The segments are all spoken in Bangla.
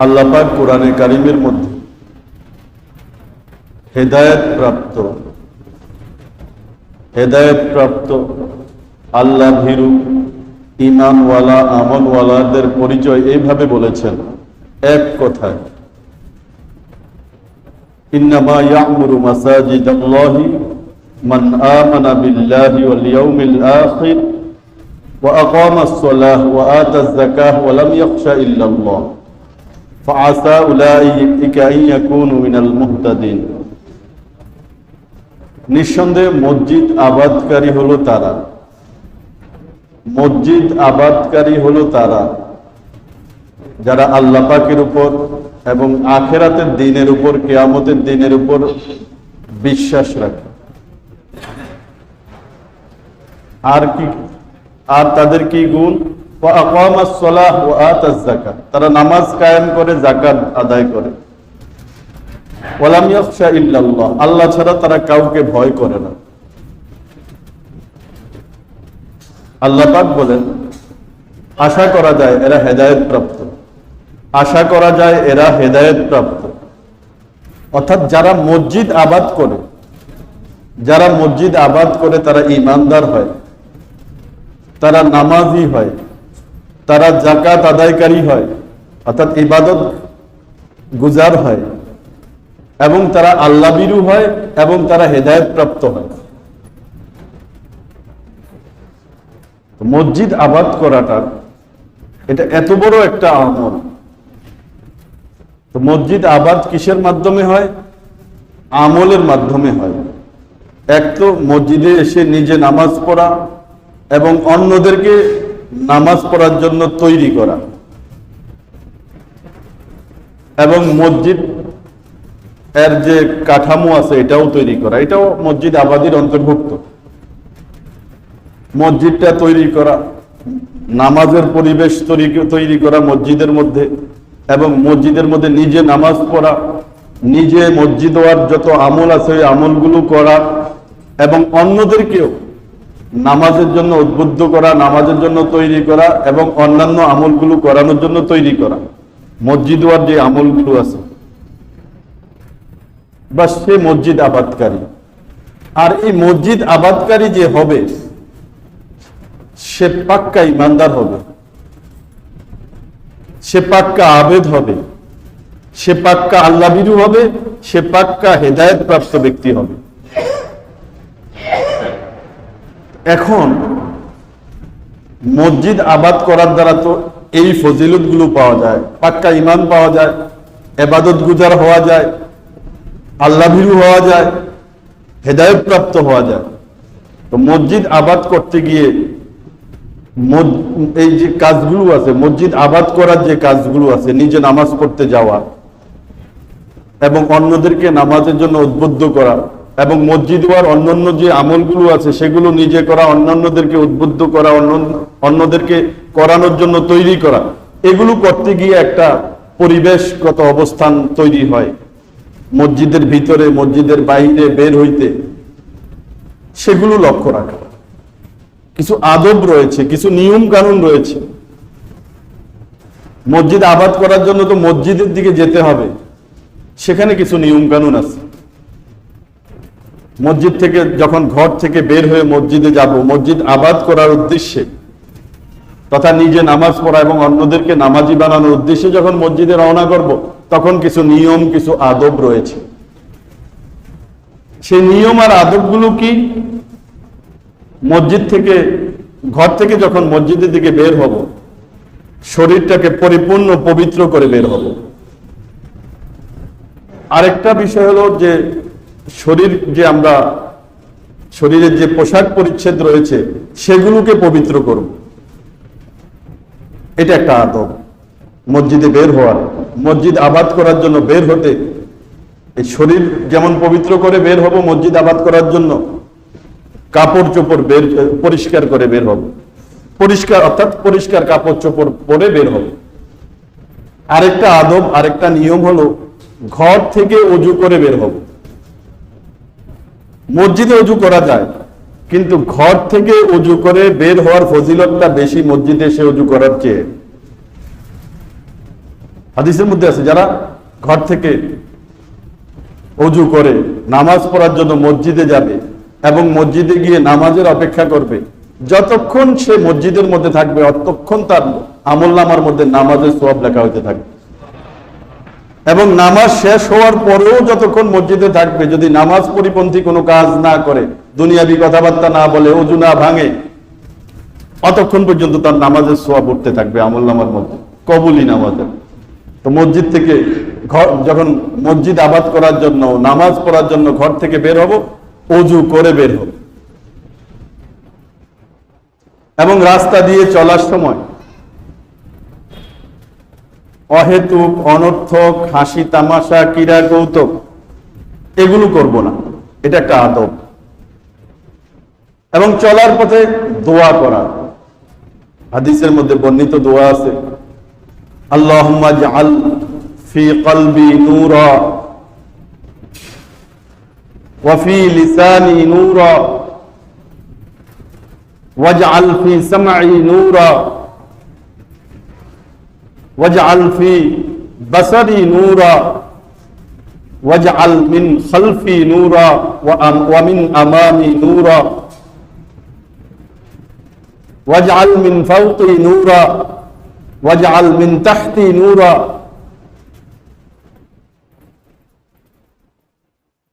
আল্লাপাক কোরআনে কারিমের মধ্যে হেদায়ত প্রাপ্ত হেদায়ত প্রাপ্ত আল্লাহ ভিরু ইমানওয়ালা আমলওয়ালাদের পরিচয় এইভাবে বলেছেন এক কথায়। আল্লাহ فعسى أولئك أن يكونوا من المهتدين নিঃসন্দেহে মসজিদ আবাদকারী হলো তারা মসজিদ আবাদকারী হলো তারা যারা আল্লাহ পাকের উপর এবং আখেরাতের দিনের উপর কেয়ামতের দিনের উপর বিশ্বাস রাখে আর কি আর তাদের কি গুণ তারা নামাজ কায়েম করে জাকাত আদায় করে। আল্লাহ ছাড়া তারা কাউকে ভয় করে না। আল্লাহ পাক বলেন, আশা করা যায় এরা হেদায়ত প্রাপ্ত আশা করা যায় এরা হেদায়ত প্রাপ্ত অর্থাৎ যারা মসজিদ আবাদ করে, যারা মসজিদ আবাদ করে তারা ইমানদার হয়, তারা নামাজি হয় তারা জাকাত আদায়কারী হয়, অর্থাৎ ইবাদত গুজার হয়, এবং তারা আল্লাবিরু হয় এবং তারা হেদায়ত প্রাপ্ত হয়। মসজিদ আবাদ করাটা এটা এত বড় একটা আমল। তো মসজিদ আবাদ কিসের মাধ্যমে হয়? আমলের মাধ্যমে হয়। এক তো মসজিদে এসে নিজে নামাজ পড়া এবং অন্যদেরকে নামাজ পড়ার জন্য তৈরি করা। এবং মসজিদ এর যে কাঠামো আছে, এটাও তৈরি করা। এটাও মসজিদ আবাদির অন্তর্ভুক্ত। মসজিদটা তৈরি করা, নামাজের পরিবেশ তৈরি করা মসজিদের মধ্যে এবং মসজিদের মধ্যে নিজে নামাজ পড়া, নিজে মসজিদ হওয়ার যত আমল আছে, ওই আমলগুলো করা এবং অন্যদেরকেও নামাজের জন্য উদ্বুদ্ধ করা, নামাজের জন্য তৈরি করা এবং অন্যান্য আমলগুলো করানোর জন্য তৈরি করা। মসজিদ হওয়ার যে আমলগুলো আছে। বা সে মসজিদ আবাদকারী। আর এই মসজিদ আবাদকারী যে হবে, সে পাক্কা ইমানদার হবে। সে পাক্কা আবেদ হবে। সে পাক্কা আল্লাবিরু হবে। সে পাক্কা হেদায়ত প্রাপ্ত ব্যক্তি হবে। এখন মসজিদ আবাদ করার দ্বারা তো এই ফজিলতগুলো পাওয়া যায়, পাক্কা ইমান পাওয়া যায়, এবাদত গুজার হওয়া যায় আল্লাহ ভীরু হওয়া যায় হেদায়ত প্রাপ্ত হওয়া যায়। তো মসজিদ আবাদ করতে গিয়ে এই যে কাজগুলো আছে, মসজিদ আবাদ করার যে কাজগুলো আছে, নিজে নামাজ পড়তে যাওয়া এবং অন্যদেরকে নামাজের জন্য উদ্বুদ্ধ করা এবং মসজিদ হওয়ার অন্যান্য যে আমলগুলো আছে, সেগুলো নিজে করা, অন্যান্যদেরকে উদ্বুদ্ধ করা অন্যদেরকে করানোর জন্য তৈরি করা, এগুলো করতে গিয়ে একটা পরিবেশগত অবস্থান তৈরি হয়। মসজিদের ভিতরে, মসজিদের বাইরে বের হইতে সেগুলো লক্ষ্য রাখা। কিছু আদব রয়েছে, কিছু নিয়ম কানুন রয়েছে। মসজিদ আবাদ করার জন্য তো মসজিদের দিকে যেতে হবে। সেখানে কিছু নিয়ম কানুন আছে। মসজিদ থেকে যখন ঘর থেকে বের হয়ে মসজিদে যাব, মসজিদ আবাদ করার উদ্দেশ্যে তথা নিজে নামাজ পড়া এবং অন্যদেরকে নামাজি বানানোর উদ্দেশ্যে যখন মসজিদে রওনা করব, তখন কিছু নিয়ম, কিছু আদব রয়েছে। সেই নিয়ম আর আদবগুলো কি? মসজিদ থেকে, ঘর থেকে যখন মসজিদের দিকে বের হব, শরীরটাকে পরিপূর্ণ পবিত্র করে বের হব। আরেকটা বিষয় হলো যে শরীর যে আমরা, শরীরের যে পোশাক পরিচ্ছেদ রয়েছে, সেগুলোকে পবিত্র করব এটা একটা আদব। মসজিদে বের হওয়ার মসজিদ আবাদ করার জন্য বের হতে, এই শরীর যেমন পবিত্র করে বের হব, মসজিদ আবাদ করার জন্য কাপড় চোপড় বের, পরিষ্কার করে বের হব। পরিষ্কার, অর্থাৎ পরিষ্কার কাপড় চোপড় পরে বের হব। আরেকটা আদব, আরেকটা নিয়ম হলো, ঘর থেকে উজু করে বের হব। মসজিদে উজু করা যায়, কিন্তু ঘর থেকে উজু করে বের হওয়ার ফজিলতটা বেশি মসজিদে এসে উজু করার চেয়ে। হাদিসের মধ্যে আছে, যারা ঘর থেকে অজু করে, নামাজ পড়ার জন্য মসজিদে যাবে এবং মসজিদে গিয়ে নামাজের অপেক্ষা করবে, যতক্ষণ সে মসজিদের মধ্যে থাকবে, অতক্ষণ তার আমল নামার মধ্যে নামাজের সব লেখা হইতে থাকবে। এবং নামাজ শেষ হওয়ার পরেও যতক্ষণ মসজিদে থাকবে, যদি নামাজ পরিপন্থী কোনো কাজ না করে, দুনিয়াবি কথাবার্তা না বলে, অজু না ভাঙে, অতক্ষণ পর্যন্ত তার নামাজের সোয়াব উঠতে থাকবে আমল নামার মধ্যে, কবুলি নামাজের। তো মসজিদ থেকে ঘর, যখন মসজিদ আবাদ করার জন্য, নামাজ পড়ার জন্য ঘর থেকে বের হব, অজু করে বের হব। এবং রাস্তা দিয়ে চলার সময় অহেতুক অনর্থক হাসি তামাশা ক্রীড়া কৌতুক এগুলো করব না এটা একটা আদব এবং চলার পথে দোয়া করা হাদিসের মধ্যে বর্ণিত দোয়া আছে আল্লাহুম্মা জাআল ফি কলবি নূরা ওয়া ফি লিসানি নূরা واجعل في سمعي نورا واجعل في بصري نورا واجعل من خلفي نورا وأم- ومن امامي نورا واجعل من فوقي نورا واجعل من تحتي نورا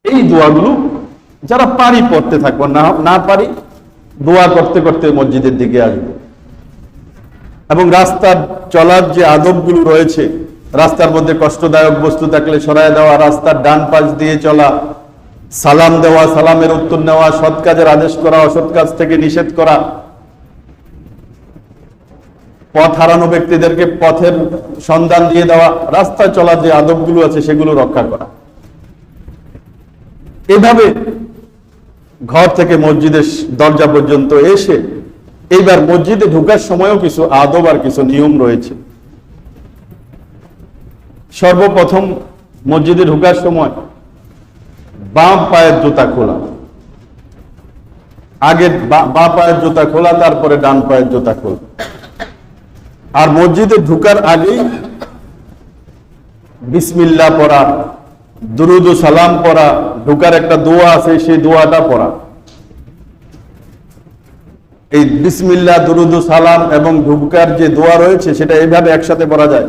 এই দোয়াগুলো যারা পারি পড়তে থাকবো না না পারি দোয়া করতে করতে মসজিদের দিকে আসবে এবং রাস্তার চলার যে আদবগুলো রয়েছে, রাস্তার মধ্যে কষ্টদায়ক বস্তু থাকলে সরায় দেওয়া, রাস্তার ডান পাশ দিয়ে চলা, সালাম দেওয়া, সালামের উত্তর নেওয়া, সৎ কাজের আদেশ করা, অসৎ কাজ থেকে নিষেধ করা, পথ হারানো ব্যক্তিদেরকে পথের সন্ধান দিয়ে দেওয়া, রাস্তা চলার যে আদবগুলো আছে সেগুলো রক্ষা করা। এভাবে ঘর থেকে মসজিদের দরজা পর্যন্ত এসে এইবার মসজিদে ঢোকার সময়ও কিছু আদব আর কিছু নিয়ম রয়েছে। সর্বপ্রথম মসজিদে ঢোকার সময় বাম পায়ের জুতা খোলা। আগে বা- পায়ের জুতা খোলা, তারপরে ডান পায়ের জুতা খোলা। আর মসজিদে ঢুকার আগেই বিসমিল্লা পড়া, দুরুদ সালাম পড়া, ঢুকার একটা দোয়া আছে, সেই দোয়াটা পড়া। এই বিসমিল্লা দুরুদ, সালাম এবং ঢুকার যে দোয়া রয়েছে, সেটা এইভাবে একসাথে পড়া যায়।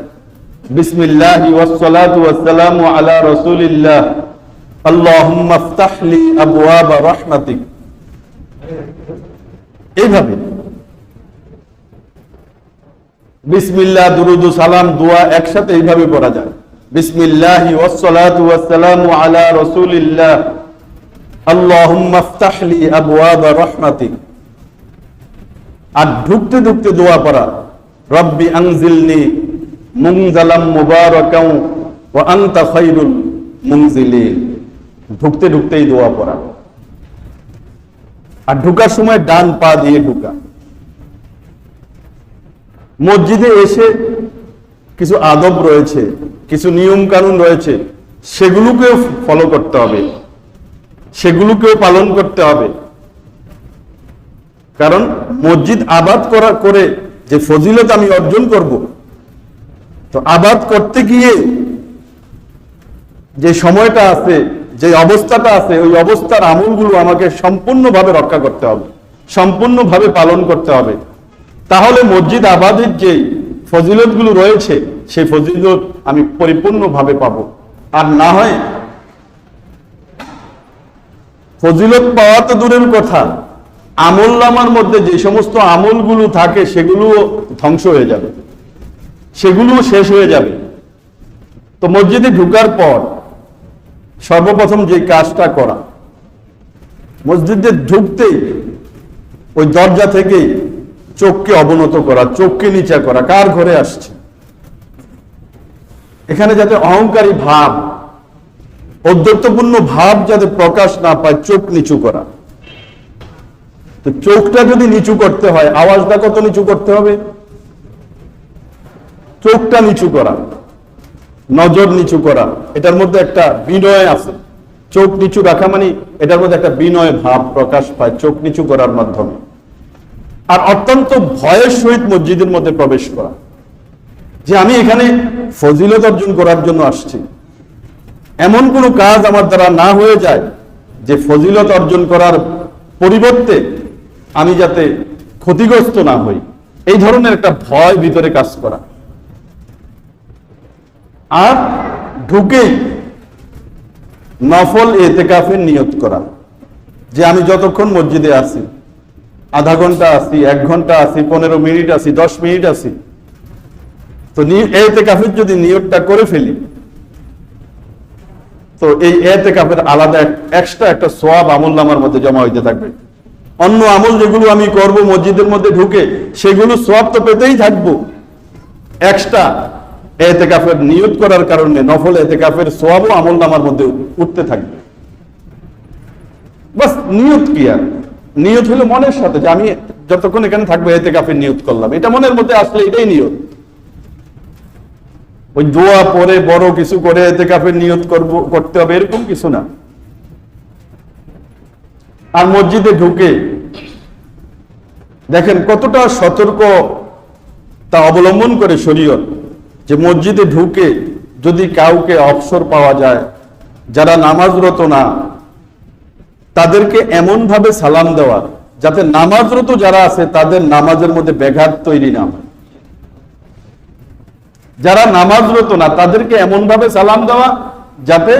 বিসমিল্লাহি ওয়াসসালাতু ওয়াসসালামু আলা রাসূলিল্লাহ। আল্লাহুম্মা ইফতাহ লি আবওয়াব রাহমাতিক। এইভাবে বিসমিল্লাহ, দুরুদ, সালাম, দোয়া একসাথে এইভাবে পড়া যায়। বিসমিল্লাহি ওয়াসসালাতু ওয়াসসালামু আলা রাসূলিল্লাহ। আল্লাহুম্মা ইফতাহ লি আবওয়াব রাহমাতিক। আর ঢুকতে ঢুকতে দোয়া পড়া। রব্বি আনজিলনি মুনজালাম মুবারাকাও ওয়া আনতা খায়রুল মুনজিলিন। ঢুকতে ঢুকতেই দোয়া পড়া। আর ঢুকার সময় ডান পা দিয়ে ঢুকা। মসজিদে এসে কিছু আদব রয়েছে, কিছু নিয়ম কানুন রয়েছে, সেগুলোকেও ফলো করতে হবে। সেগুলোকেও পালন করতে হবে। কারণ মসজিদ আবাদ করা করে যে ফজিলত আমি অর্জন করব, তো আবাদ করতে গিয়ে যে সময়টা আছে, যে অবস্থাটা আছে, ওই অবস্থার আমলগুলো আমাকে সম্পূর্ণভাবে রক্ষা করতে হবে, সম্পূর্ণভাবে পালন করতে হবে। তাহলে মসজিদ আবাদের যে ফজিলতগুলো রয়েছে, সেই ফজিলত আমি পরিপূর্ণভাবে পাবো। আর না হয়, ফজিলত পাওয়া তো দূরের কথা আমল নামার মধ্যে যে সমস্ত আমলগুলো থাকে, সেগুলো ধ্বংস হয়ে যাবে। সেগুলো শেষ হয়ে যাবে। তো মসজিদে ঢুকার পর সর্বপ্রথম যে কাজটা করা, মসজিদে ঢুকতেই ওই দরজা থেকেই চোখকে অবনত করা, চোখকে নিচা করা, কার ঘরে আসছে? এখানে যাতে অহংকারী ভাব ঔদ্ধত্যপূর্ণ ভাব যাতে প্রকাশ না পায়, চোখ নিচু করা। তো চোখটা যদি নিচু করতে হয়, আওয়াজটা কত নিচু করতে হবে? চোখটা নিচু করা, নজর নিচু করা, এটার মধ্যে একটা বিনয় আছে। চোখ নিচু রাখা মানে এটার মধ্যে একটা বিনয় ভাব প্রকাশ পায় চোখ নিচু করার মাধ্যমে। আর অত্যন্ত ভয়ের সহিত মসজিদের মধ্যে প্রবেশ করা। যে আমি এখানে ফজিলত অর্জন করার জন্য আসছি। এমন কোনো কাজ আমার দ্বারা না হয়ে যায় যে ফজিলত অর্জন করার পরিবর্তে আমি যাতে ক্ষতিগ্রস্ত না হই। এই ধরনের একটা ভয় ভিতরে কাজ করা। আর ঢুকেই নফল এতেকাফের নিয়ত করা। যে আমি যতক্ষণ মসজিদে আছি, আধা ঘণ্টা আছি, এক ঘণ্টা আছি, পনেরো মিনিট আছি, দশ মিনিট আছি, তো এতে কাফের যদি নিয়োগটা করে ফেলি, তো এই এতে কাফের আলাদা এক্সট্রা একটা সোয়াব আমল নামার মধ্যে জমা হইতে থাকবে। অন্য আমল যেগুলো আমি করব, মসজিদের মধ্যে ঢুকে, সেগুলো সোয়াব তো পেতেই থাকব। এক্সট্রা এতে কাফের নিয়োগ করার কারণে নফল এতে কাফের সোয়াবও আমল নামার মধ্যে উঠতে থাকবে। বাস, নিয়ত কি আর? নিয়ত হলো মনের সাথে, যে আমি যতক্ষণ এখানে থাকব এতে কাফের নিয়ত করলাম। এটা মনের মধ্যে আসলে এটাই নিয়ত। ওই দোয়া পরে বড় কিছু করে এতে কাফের নিয়ত করব, করতে হবে, এরকম কিছু না। আর মসজিদে ঢুকে দেখেন কতটা সতর্ক তা অবলম্বন করে শরীয়ত যে মসজিদে ঢুকে যদি কাউকে অবসর পাওয়া যায়, যারা নামাজরত না, তাদেরকে এমন ভাবে সালাম দেওয়া যাতে নামাজরত যারা আছে তাদের নামাজের মধ্যে ব্যাঘাত তৈরি না যারা নামাজরত না, তাদেরকে এমন ভাবে সালাম দেওয়া যাতে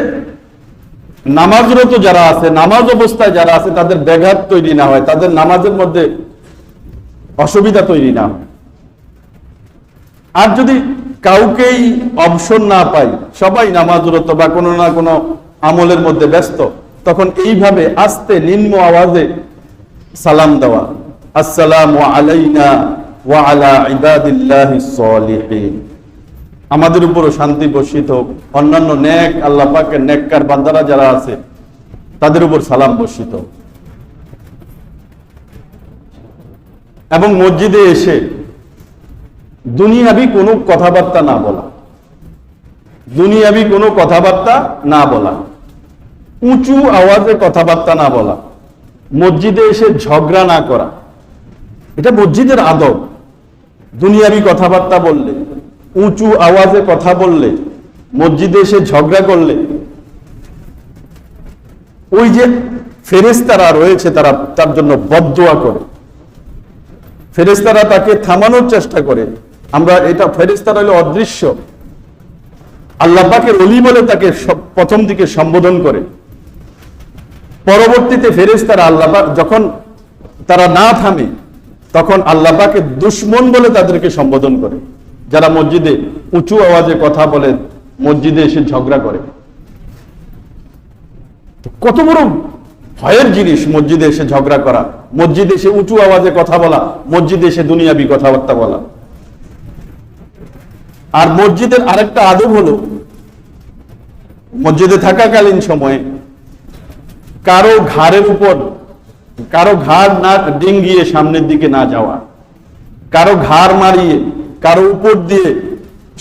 নামাজরত যারা আছে, নামাজ অবস্থায় যারা আছে, তাদের ব্যাঘাত তৈরি না হয়, তাদের নামাজের মধ্যে অসুবিধা তৈরি না আর যদি কাউকেই অপশন না পাই, সবাই নামাজরত বা কোনো না কোনো আমলের মধ্যে ব্যস্ত, তখন এইভাবে আস্তে নিম্ন আওয়াজে সালাম দেওয়া। আসসালাম আলাইনা ওয়া আলা ইবাদিল্লাহিস সলিহিন। আমাদের উপরও শান্তি বর্ষিত হোক অন্যান্য নেক, আল্লাহ পাকের নেককার বান্দারা যারা আছে, তাদের উপর সালাম বর্ষিত। এবং মসজিদে এসে দুনিয়াবি কোনো কথাবার্তা না বলা, দুনিয়াবি কোনো কথাবার্তা না বলা, উঁচু আওয়াজে কথাবার্তা না বলা, মসজিদে এসে ঝগড়া না করা, এটা মসজিদের আদব দুনিয়াবি কথাবার্তা বললে উঁচু আওয়াজে কথা বললে, মসজিদে এসে ঝগড়া করলে, ওই যে ফেরেস্তারা রয়েছে তারা তার জন্য বদোয়া করে। ফেরেস্তারা তাকে থামানোর চেষ্টা করে। আমরা এটা ফেরেস্তারা হলো অদৃশ্য। আল্লাহ পাকের অলি বলে তাকে প্রথম দিকে সম্বোধন করে। পরবর্তীতে ফেরেস্তারা আল্লাহ যখন তারা না থামে, তখন আল্লাহ পাকে দুশ্মন বলে তাদেরকে সম্বোধন করে। যারা মসজিদে উঁচু আওয়াজে কথা বলে, মসজিদে এসে ঝগড়া করে। কত বড় ভয়ের জিনিস মসজিদে এসে ঝগড়া করা, মসজিদে এসে উঁচু আওয়াজে কথা বলা, মসজিদে এসে দুনিয়াবি কথাবার্তা বলা। আর মসজিদের আরেকটা আদব হলো, মসজিদে থাকাকালীন সময়ে কারও ঘাড়ের উপর, কারও ঘাড় না ডিঙ্গিয়ে সামনের দিকে না যাওয়া, কারও ঘাড় মারিয়ে কারও উপর দিয়ে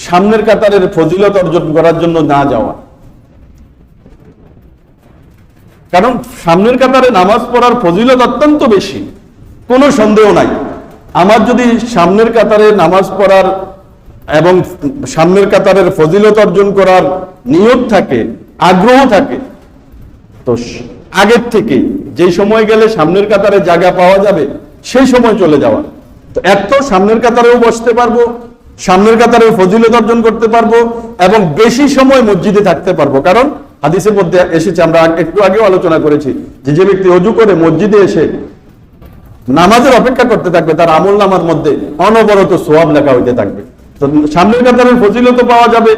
সামনের কাতারের ফজিলত অর্জন করার জন্য না যাওয়া। কারণ সামনের কাতারে নামাজ পড়ার ফজিলত অত্যন্ত বেশি, কোনো সন্দেহ নাই। আমার যদি সামনের কাতারে নামাজ পড়ার এবং সামনের কাতারের ফজিলত অর্জন করার নিয়ত থাকে, আগ্রহ থাকে, তো আগের থেকে যেই সময় গেলে সামনের কাতারে জায়গা পাওয়া যাবে, সেই সময় চলে যাওয়া। তো এত সামনের কাতারেও বসতে পারব, সামনের কাতারে ফজিলত অর্জন করতে পারব এবং বেশি সময় মসজিদে থাকতে পারব। কারণ হাদিসের মধ্যে এসেছে, আমরা একটু আগেও আলোচনা করেছি যে যে ব্যক্তি অজু করে মসজিদে এসে নামাজের অপেক্ষা করতে থাকবে, তার আমল নামার মধ্যে অনবরত সোয়াব লেখা হইতে থাকবে। তো সামনের কাতারের ফজিলত পাওয়া যাবে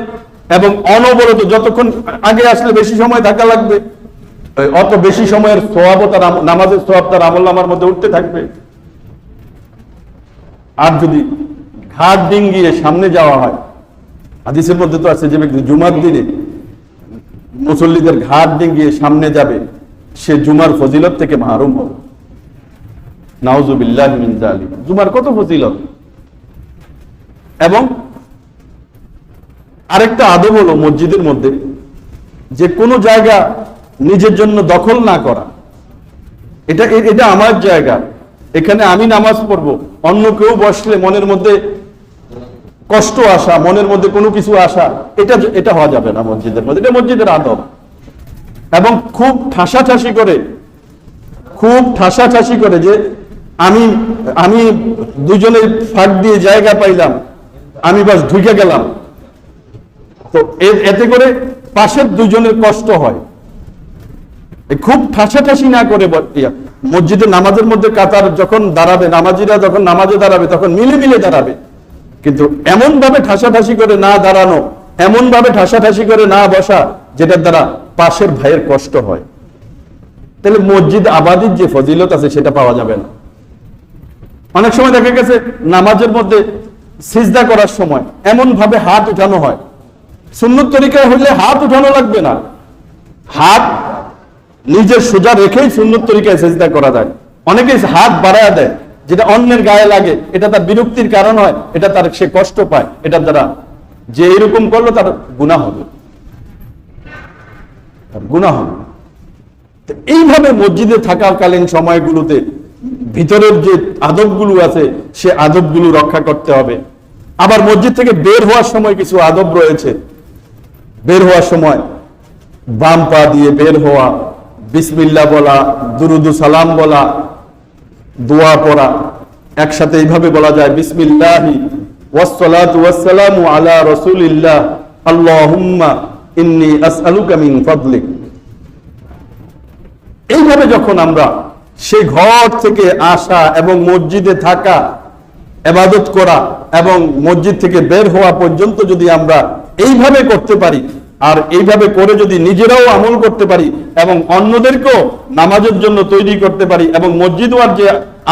এবং অনবরত যতক্ষণ আগে আসলে বেশি সময় থাকা লাগবে অত বেশি সময়ের সোয়াবও তার নামাজের সোয়াব তার আমল নামার মধ্যে উঠতে থাকবে। আর যদি ঘাট ডিঙ্গিয়ে সামনে যাওয়া হয়, হাদিসের মধ্যে তো আছে যে ব্যক্তি জুমার দিনে মুসল্লিদের ঘাট ডিঙ্গিয়ে সামনে যাবে, সে জুমার ফজিলত থেকে মাহরুম হবে। নাউজুবিল্লাহ জালিক জুমার কত ফজিলত? এবং আরেকটা আদব হলো মসজিদের মধ্যে যে কোনো জায়গা নিজের জন্য দখল না করা। এটা এটা আমার জায়গা। এখানে আমি নামাজ পড়ব। অন্য কেউ বসলে মনের মধ্যে কষ্ট আসা মনের মধ্যে কোনো কিছু আসা এটা এটা হওয়া যাবে না মসজিদের মধ্যে। এটা মসজিদের আদব। এবং খুব ঠাসা ঠাসাঠাসি করে খুব ঠাসা ঠাসাঠাসি করে যে আমি আমি দুজনের ফাঁক দিয়ে জায়গা পাইলাম আমি বাস ঢুকে গেলাম। তো এতে করে পাশের দুজনের কষ্ট হয়। খুব ঠাসাঠাসি না করে ইয়া, মসজিদে নামাজের মধ্যে কাতার যখন দাঁড়াবে, নামাজিরা যখন নামাজে দাঁড়াবে, তখন মিলে মিলে দাঁড়াবে। কিন্তু এমন ভাবে ঠাসাঠাসি করে না দাঁড়ানো এমন ভাবে ঠাসাঠাসি করে না বসা, যেটার দ্বারা পাশের ভাইয়ের কষ্ট হয়। তাহলে মসজিদ আবাদির যে ফজিলত আছে, সেটা পাওয়া যাবে না। অনেক সময় দেখা গেছে, নামাজের মধ্যে সিজদা করার সময় এমন ভাবে হাত উঠানো হয়। সুন্দর তরিকায় হলে হাত উঠানো লাগবে না। হাত নিজের সোজা রেখেই সুন্দর তরিকায় সেজদা করা যায়। অনেকে হাত বাড়ায় দেয়, যেটা অন্যের গায়ে লাগে, এটা তার বিরক্তির কারণ হয়, এটা তার সে কষ্ট পায় এটার দ্বারা যে এরকম করল তার গুণা হবে। গুণা হবে। এইভাবে মসজিদে থাকাকালীন সময়গুলোতে ভিতরের যে আদবগুলো আছে, সে আদবগুলো রক্ষা করতে হবে। আবার মসজিদ থেকে বের হওয়ার সময় কিছু আদব রয়েছে। বের হওয়ার সময় বাম পা দিয়ে বের হওয়া বিসমিল্লা বলা, দুরুদু সালাম বলা, দোয়া পড়া, একসাথে এইভাবে বলা যায়, বিসমিল্লাহি ওয়াসসালাতু আলা রাসূলিল্লাহ, আল্লাহুম্মা ইন্নী আসআলুকা মিন ফাদলিক। এইভাবে যখন আমরা সেই ঘর থেকে আসা এবং মসজিদে থাকা এবাদত করা এবং মসজিদ থেকে বের হওয়া পর্যন্ত যদি আমরা এইভাবে করতে পারি আর এইভাবে করে যদি নিজেরাও আমল করতে পারি এবং অন্যদেরকেও নামাজের জন্য তৈরি করতে পারি এবং মসজিদ ওয়ার যে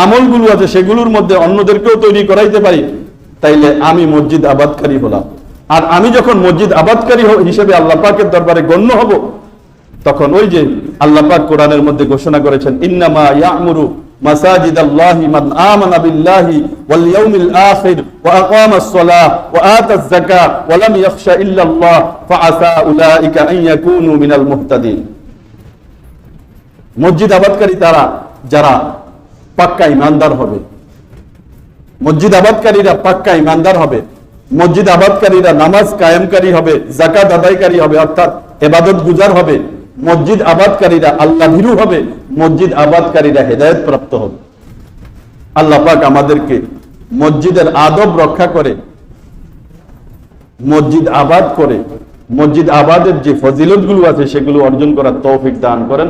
আমলগুলো আছে সেগুলোর মধ্যে অন্যদেরকেও তৈরি করাইতে পারি, তাইলে আমি মসজিদ আবাদকারী হলাম। আর আমি যখন মসজিদ আবাদকারী হিসেবে আল্লাহ পাকের দরবারে গণ্য হব, তখন ওই যে আল্লাহ পাক কোরআনের মধ্যে ঘোষণা করেছেন, ইন্নামা ইয়ামুরু বিল্লাহি ওয়াল ইয়াউমিল আখির ওয়া আকামা আস-সালাহ ওয়া আতা আয-যাকাহ ওয়া লাম ইয়াখশা ইল্লা আল্লাহ ফাআসা উলাইকা আন ইয়াকুনু মিনাল মুহতাদিন মসজিদ আবাদকারী তারা, যারা পাক্কা ইমানদার হবে। মসজিদ আবাদকারীরা পাক্কা ইমানদার হবে। মসজিদ আবাদকারীরা নামাজ কায়েমকারী হবে জাকাত আদায়কারী হবে, অর্থাৎ এবাদত গুজার হবে। মসজিদ আবাদকারীরা আল্লাহ ভীরু হবে। মসজিদ আবাদকারীরা হেদায়ত প্রাপ্ত হবে। আল্লাহ পাক আমাদেরকে মসজিদের আদব রক্ষা করে, মসজিদ আবাদ করে, মসজিদ আবাদের যে ফজিলত আছে সেগুলো অর্জন করার তৌফিক দান করেন।